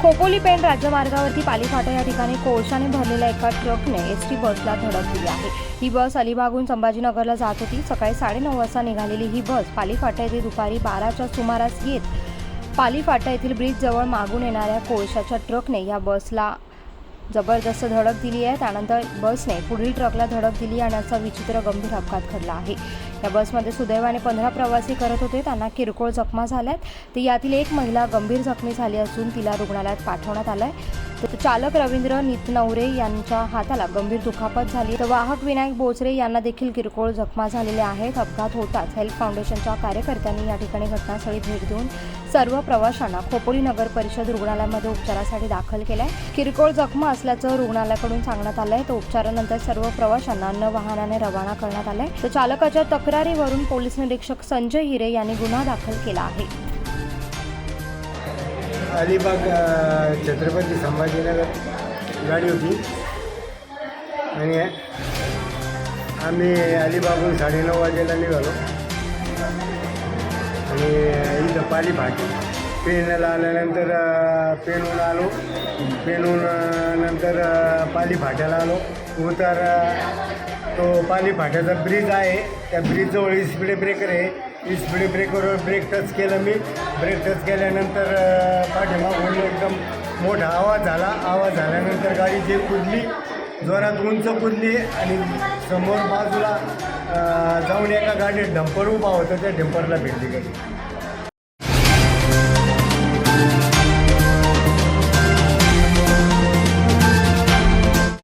खोपोली पेण राज्यमार्गावरती पालीफाटा या ठिकाणी कोळशाने भरलेल्या एका ट्रकने एस टी बसला धडक दिली आहे. ही बस अलिबागहून संभाजीनगरला जात होती. सकाळी साडेनऊ वाजता निघालेली ही बस पालीफाटा येथे दुपारी बाराच्या सुमारास येत पालीफाटा येथील ब्रिजजवळ मागून येणाऱ्या कोळशाच्या ट्रकने या बसला जबरदस्त धडक दिली आहे. त्यानंतर बसने पुढील ट्रकला धडक दिली आणि असा विचित्र गंभीर अपघात घडला आहे. या बसमध्ये सुदैवाने पंधरा प्रवासी करत होते. त्यांना किरकोळ जखमा झाल्यात. तर यातील एक महिला गंभीर जखमी झाली असून तिला रुग्णालयात पाठवण्यात आलं आहे चालक रवींद्र नितनवरे यांच्या हाताला गंभीर दुखापत झाली. तर वाहक विनायक बोचरे यांना देखील किरकोळ जखमा झालेल्या आहेत. अपघात होताच हेल्प फाउंडेशनच्या कार्यकर्त्यांनी या ठिकाणी घटनास्थळी भेट देऊन सर्व प्रवाशांना खोपोली नगर परिषद रुग्णालयामध्ये उपचारासाठी दाखल केलाय. किरकोळ जखमा असल्याचं रुग्णालयाकडून सांगण्यात आलंय. तर उपचारानंतर सर्व प्रवाशांना अन्न वाहनाने रवाना करण्यात आलंय. तर चालकाच्या तक्रारीवरून पोलीस निरीक्षक संजय हिरे यांनी गुन्हा दाखल केला आहे. अलिबाग छत्रपती संभाजीनगर गाडी होती. आणि आम्ही अलिबागहून साडेनऊ वाजेला निघालो. आणि इथं पाली फाटी पेनला आल्यानंतर पेनहून आलो. पेनहून नंतर पाली फाट्याला आलो. उतर तो पाली फाट्याचा ब्रिज आहे. त्या ब्रिजजवळ स्पीड ब्रेकर आहे. स्पीड ब्रेकवर ब्रेक टच केलं मी. ब्रेक टच केल्यानंतर पाठीमागून एकदम मोठा आवाज झाला आवाज झाल्यानंतर गाडी जे कुदली जोरात उंच कुदली आणि समोर बाजूला जाऊन एका गाडीत डंपर उभा होता. त्या डंपरला भेटली गाडी.